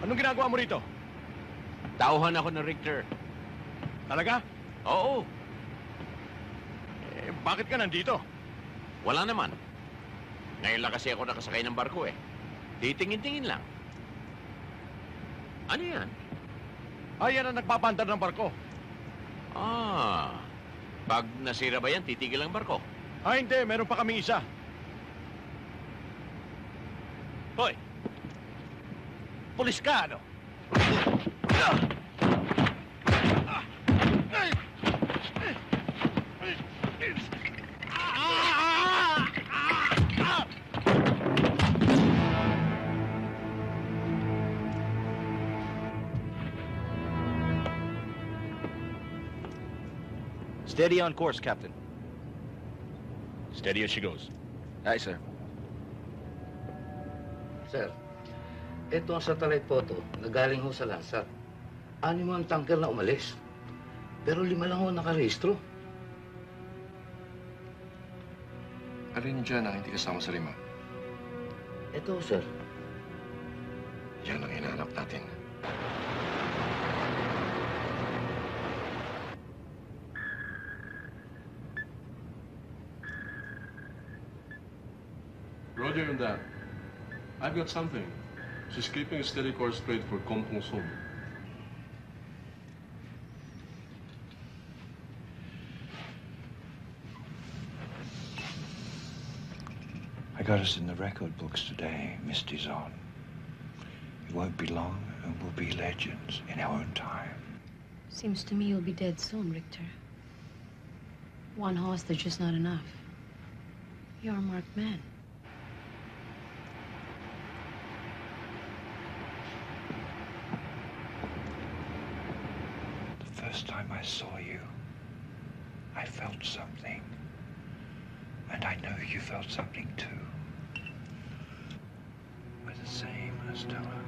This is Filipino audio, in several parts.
Anong ginagawa mo rito? Tauhan ako ng Richter. Talaga? Oo, Eh, bakit ka nandito? wala naman. Ngayon lang kasi ako nakasakay ng barko eh. Titingin-tingin lang. Ano yan? Ay, yan ang nagpapandar ng barko. Ah, pag nasira ba yan, titigil ang barko. Ah, hindi. Meron pa kaming isa. Hoy! Pulis ka, ano? Steady on course, Captain. Steady as she goes. Aye, sir. Sir, ito ang satellite photo na galing ho sa Landsat. Anim ang tanker na umalis. Pero lima lang ho nakarehistro. Alin dyan ang hindi kasama sa lima? Ito, sir. Yan ang hinahanap natin. Roger on that. I've got something. She's keeping a steady course straight for Kompong Som. I got us in the record books today. Misty's on. It won't be long, and we'll be legends in our own time. Seems to me you'll be dead soon, Richter. One horse, hostage just not enough. You're a marked man. The first time I saw you, I felt something. And I know you felt something too. We're the same, Stella.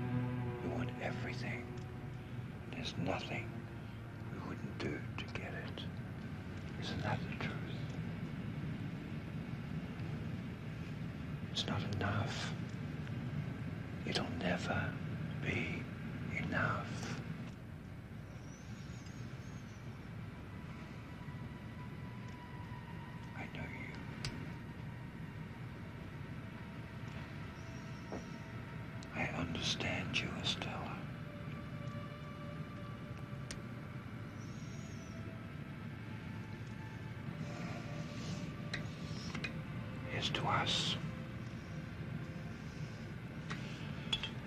We want everything. There's nothing we wouldn't do to get it. Isn't that the truth? It's not enough. It'll never be understand you, Estella. Here's to us.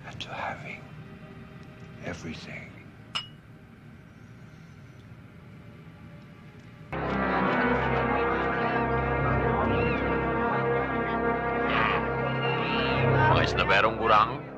And to having everything. Mga isnaberong gurang.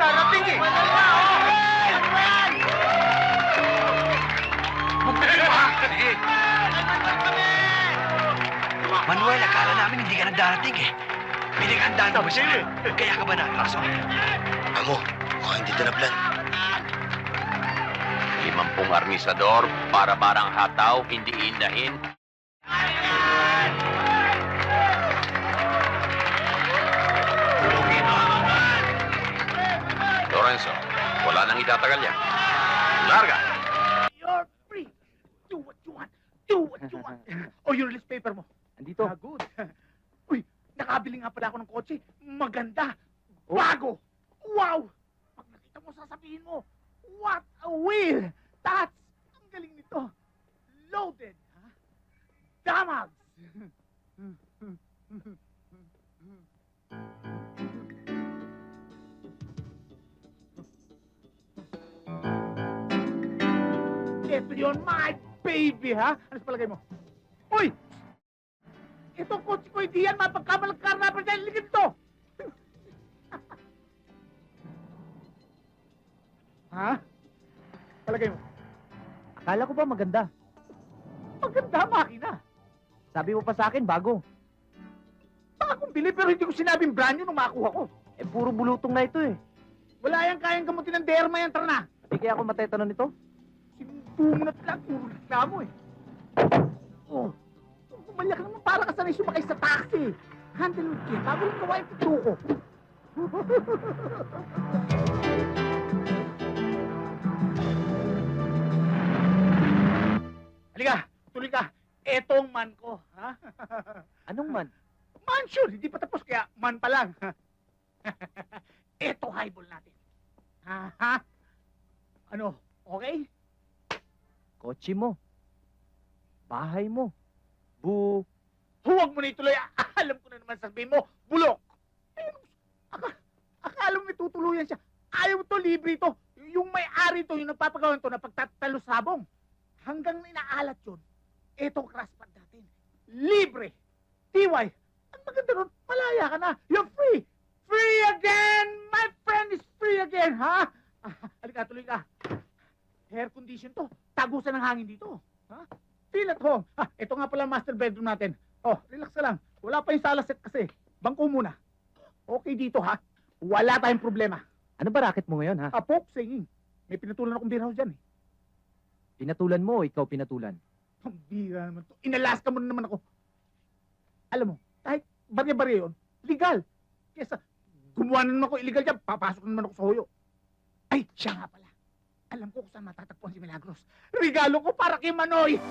darating eh! Manuel! Akala namin hindi ka nagdarating eh. Pinaghandaan mo siya. Kaya ka ba naatraso? Amo, mukhang hindi tinablan. Limampung armisador para barang hataw, hindi inahin. Lorenzo, wala nang itatagal yan. Larga! You're free! Do what you want! Do what you want! oh, yung release paper mo. Andito. Ah, good. Uy, nakabili nga pala ako ng kotse. Maganda. Bago. Wow! Pag nakita mo, sasabihin mo, what a wheel! That's, ang galing nito. Loaded. Ha? Damags! yun, my baby, ha? Ano sa palagay mo? Uy! Itong kotse ko hindi yan mapagkamalagkar na pa dyan. Ligid to! ha? Palagay mo. Akala ko ba maganda? Maganda makina. Sabi mo pa sa akin, bago. Bakong bili pero hindi ko sinabing brand new nung makuha ko. Eh, puro bulutong na ito eh. Wala yan kayang gamutin ng derma yan. Tara na. Hindi kaya ako matetanon nito? Sinumunat lang. Puro reklamo eh. Oh. Umalyak ka naman para ka sanay sumakay sa taxi. Handle with care. Bago lang gawa yung pito ko. Halika, tuloy ka. Etong man ko, ha? Anong man? Mansion, hindi pa tapos kaya man pa lang. Eto highball natin. Ha? Ano? Okay? Kotse mo. Bahay mo. Bu... Huwag mo na ituloy. Alam ko na naman sabihin mo, bulok. Ayun, aka, akala mo may siya. Ayaw to, libre to. Yung may-ari to, yung nagpapagawa to na pagtatalo sabong. Hanggang inaalat yun, etong crash pad natin. Libre. TY, ang maganda nun, malaya ka na. You're free. Free again! My friend is free again, ha? Ah, halika, tuloy ka. Air condition to. Tagusan ng hangin dito. Ha? Feel at home. Ah, ito nga pala master bedroom natin. Oh, relax ka lang. Wala pa yung sala set kasi. Bangko muna. Okay dito, ha? Wala tayong problema. Ano ba racket mo ngayon, ha? Apok, singing. May pinatulan akong beer house dyan, eh. Pinatulan mo o ikaw pinatulan? Ang bira naman to. Inalaska mo na naman ako. Alam mo, kahit barya-barya yun, legal. Kesa, gumawa na naman ako illegal dyan, papasok na naman ako sa hoyo. Ay, siya nga pala. Alam ko kung saan matatagpuan si Milagros. Regalo ko para kay Manoy.